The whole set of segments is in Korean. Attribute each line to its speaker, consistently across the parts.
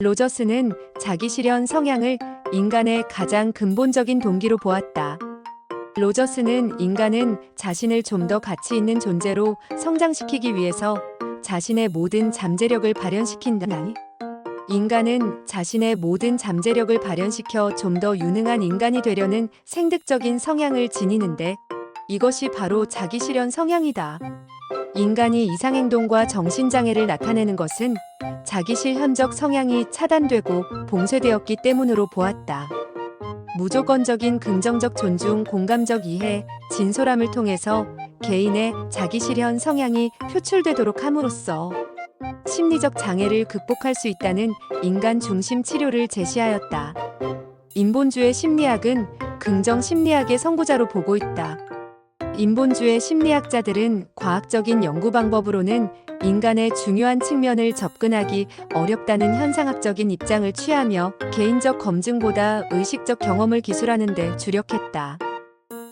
Speaker 1: 로저스는 자기 실현 성향을 인간의 가장 근본적인 동기로 보았다. 로저스는 인간은 자신을 좀 더 가치 있는 존재로 성장시키기 위해서 자신의 모든 잠재력을 발현시킨다. 인간은 자신의 모든 잠재력을 발현시켜 좀 더 유능한 인간이 되려는 생득적인 성향을 지니는데 이것이 바로 자기 실현 성향이다. 인간이 이상행동과 정신장애를 나타내는 것은 자기 실현적 성향이 차단되고 봉쇄되었기 때문으로 보았다. 무조건적인 긍정적 존중, 공감적 이해, 진솔함을 통해서 개인의 자기 실현 성향이 표출되도록 함으로써 심리적 장애를 극복할 수 있다는 인간 중심 치료를 제시하였다. 인본주의 심리학은 긍정 심리학의 선구자로 보고 있다. 인본주의 심리학자들은 과학적인 연구 방법으로는 인간의 중요한 측면을 접근하기 어렵다는 현상학적인 입장을 취하며 개인적 검증보다 의식적 경험을 기술하는 데 주력했다.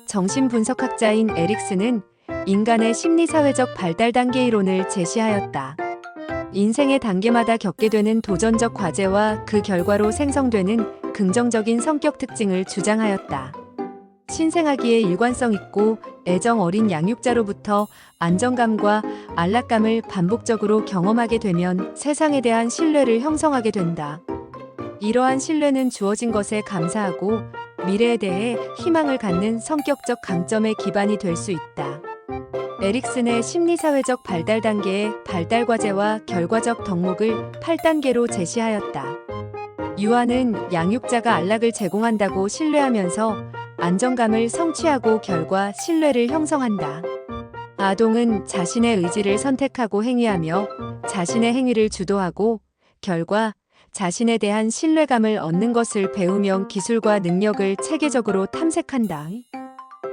Speaker 1: 정신분석학자인 에릭스는 인간의 심리사회적 발달 단계 이론을 제시하였다. 인생의 단계마다 겪게 되는 도전적 과제와 그 결과로 생성되는 긍정적인 성격 특징을 주장하였다. 신생아기에 일관성 있고 애정 어린 양육자로부터 안정감과 안락감을 반복적으로 경험하게 되면 세상에 대한 신뢰를 형성하게 된다. 이러한 신뢰는 주어진 것에 감사하고 미래에 대해 희망을 갖는 성격적 강점의 기반이 될 수 있다. 에릭슨의 심리사회적 발달 단계의 발달 과제와 결과적 덕목을 8단계로 제시하였다. 유아는 양육자가 안락을 제공한다고 신뢰하면서 안정감을 성취하고 결과 신뢰를 형성한다. 아동은 자신의 의지를 선택하고 행위하며 자신의 행위를 주도하고 결과 자신에 대한 신뢰감을 얻는 것을 배우며 기술과 능력을 체계적으로 탐색한다.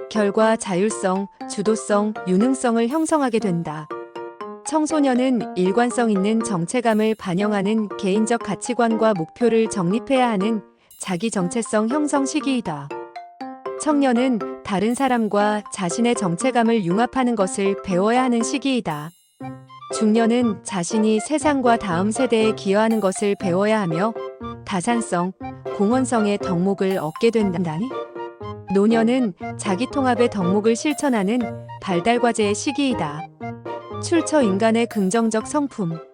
Speaker 1: 결과 자율성, 주도성, 유능성을 형성하게 된다. 청소년은 일관성 있는 정체감을 반영하는 개인적 가치관과 목표를 정립해야 하는 자기 정체성 형성 시기이다. 청년은 다른 사람과 자신의 정체감을 융합하는 것을 배워야 하는 시기이다. 중년은 자신이 세상과 다음 세대에 기여하는 것을 배워야 하며 다산성, 공헌성의 덕목을 얻게 된다. 노년은 자기 통합의 덕목을 실천하는 발달 과제의 시기이다. 출처 인간의 긍정적 성품